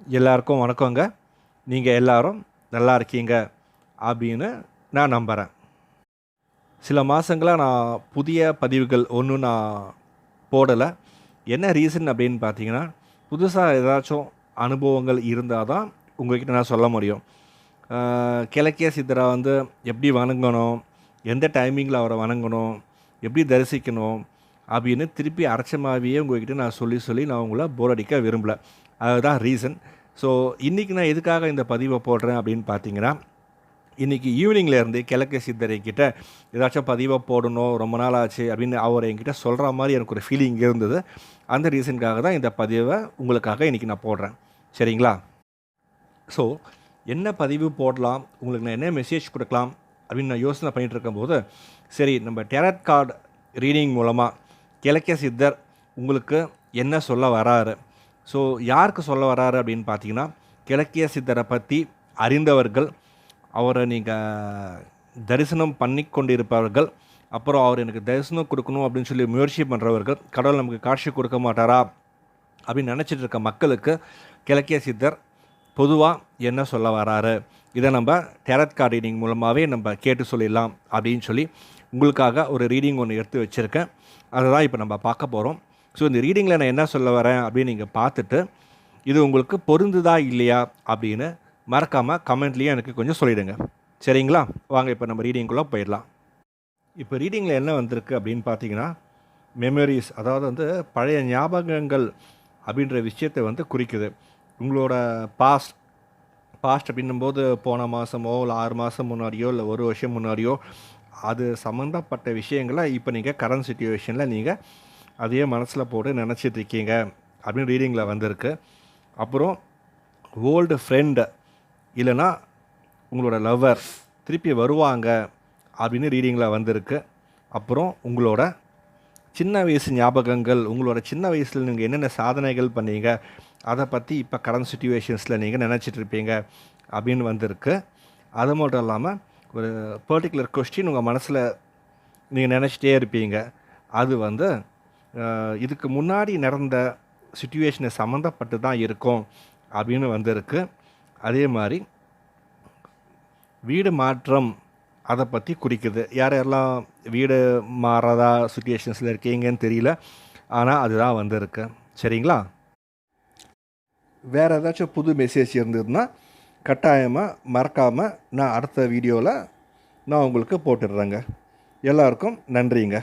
எல்லாருக்கும் வணக்கங்க. நீங்கள் எல்லாரும் நல்லா இருக்கீங்க அப்படின்னு நான் நம்புகிறேன் சில மாதங்களாக நான் புதிய பதிவுகள் ஒன்றும் நான் போடலை. என்ன ரீசன் அப்படின்னு பார்த்தீங்கன்னா புதுசாக ஏதாச்சும் அனுபவங்கள் இருந்தால் தான் உங்கள்கிட்ட நான் சொல்ல முடியும். கிழக்கிய சித்தரை வந்து எப்படி வணங்கணும் எந்த டைமிங்கில் அவரை வணங்கணும் எப்படி தரிசிக்கணும் அப்படின்னு திருப்பி அரைச்ச மாதிரியே உங்கள்கிட்ட நான் சொல்லி சொல்லி நான் உங்களை போர் அடிக்க விரும்பலை. அதுதான் ரீசன் ஸோ இன்றைக்கி நான் எதுக்காக இந்த பதிவை போடுறேன் அப்படின்னு பார்த்தீங்கன்னா இன்றைக்கி ஈவினிங்லேருந்து கிழக்கு சித்தர் என்கிட்ட ஏதாச்சும் பதிவை போடணும் ரொம்ப நாள் ஆச்சு அப்படின்னு அவர் என்கிட்ட சொல்கிற மாதிரி எனக்கு ஒரு ஃபீலிங் இருந்தது. அந்த ரீசனுக்காக தான் இந்த பதிவை உங்களுக்காக இன்றைக்கி நான் போடுறேன். சரிங்களா? ஸோ என்ன பதிவு போடலாம் உங்களுக்கு நான் என்ன மெசேஜ் கொடுக்கலாம் அப்படின்னு நான் யோசனை பண்ணிகிட்டு இருக்கும்போது சரி நம்ம டெரட் கார்டு ரீடிங் மூலமாக கிழக்கிய சித்தர் உங்களுக்கு என்ன சொல்ல வராரு? ஸோ யாருக்கு சொல்ல வராரு அப்படின்னு பார்த்தீங்கன்னா கிழக்கிய சித்தரை பற்றி அறிந்தவர்கள் அவரை நீங்கள் தரிசனம் பண்ணி கொண்டிருப்பவர்கள் அப்புறம் அவர் எனக்கு தரிசனம் கொடுக்கணும் அப்படின்னு சொல்லி முயற்சி பண்ணுறவர்கள் கடவுள் நமக்கு காட்சி கொடுக்க மாட்டாரா அப்படின்னு நினச்சிட்டு இருக்க மக்களுக்கு கிழக்கிய சித்தர் பொதுவாக என்ன சொல்ல வராரு? இதை நம்ம டெரட் கார்டு ரீடிங் மூலமாகவே நம்ம கேட்டு சொல்லிடலாம் அப்படின்னு சொல்லி உங்களுக்காக ஒரு ரீடிங் ஒன்று எடுத்து வச்சுருக்கேன். அதை தான் இப்போ நம்ம பார்க்க போகிறோம் ஸோ இந்த ரீடிங்கில் நான் என்ன சொல்ல வரேன் அப்படின்னு நீங்கள் பார்த்துட்டு இது உங்களுக்கு பொருந்துதா இல்லையா அப்படின்னு மறக்காமல் கமெண்ட்லேயே எனக்கு கொஞ்சம் சொல்லிவிடுங்க சரிங்களா? வாங்க இப்போ நம்ம ரீடிங்குள்ளே போயிடலாம். இப்போ ரீடிங்கில் என்ன வந்திருக்கு அப்படின்னு பார்த்தீங்கன்னா மெமரிஸ் அதாவது வந்து பழைய ஞாபகங்கள் அப்படின்ற விஷயத்தை வந்து குறிக்குது. உங்களோட பாஸ்ட் பாஸ்ட் அப்படின்னும்போது போன மாதமோ இல்லை ஆறு மாதம் முன்னாடியோ இல்லை ஒரு வருஷம் முன்னாடியோ அது சம்மந்தப்பட்ட விஷயங்களை இப்போ நீங்கள் கரண்ட் சுச்சுவேஷனில் நீங்கள் அதையே மனசில் போட்டு நினச்சிட்டு இருக்கீங்க அப்படின்னு ரீடிங்கில் வந்திருக்கு. அப்புறம் ஓல்டு ஃப்ரெண்டு இல்லைன்னா உங்களோட லவ்வர் திருப்பி வருவாங்க அப்படின்னு ரீடிங்கில் வந்திருக்கு. அப்புறம் உங்களோட சின்ன வயசு ஞாபகங்கள் உங்களோட சின்ன வயசில் நீங்கள் என்னென்ன சாதனைகள் பண்ணீங்க அதை பற்றி இப்போ கரண்ட் சுச்சுவேஷன்ஸில் நீங்கள் நினச்சிட்ருப்பீங்க அப்படின்னு வந்திருக்கு. அது மட்டும் இல்லாமல் ஒரு பர்டிகுலர் கொஸ்டின் உங்கள் மனசில் நீங்கள் நினச்சிட்டே இருப்பீங்க. அது வந்து இதுக்கு முன்னாடி நடந்த சுச்சுவேஷனை சம்மந்தப்பட்டு தான் இருக்கும் அப்படின்னு வந்திருக்கு. அதே மாதிரி வீடு மாற்றம் அதை பற்றி குறிக்குது. யார் யாரெல்லாம் வீடு மாறதா சுச்சுவேஷன்ஸில் இருக்கீங்கன்னு தெரியல. ஆனால் அதுதான் வந்திருக்கு. சரிங்களா? வேறு ஏதாச்சும் புது மெசேஜ் இருந்ததுன்னா கட்டாயமாக மறக்காமல் நான் அடுத்த வீடியோவில் நான் உங்களுக்கு போட்டுடுறேங்க. எல்லாருக்கும் நன்றிங்க.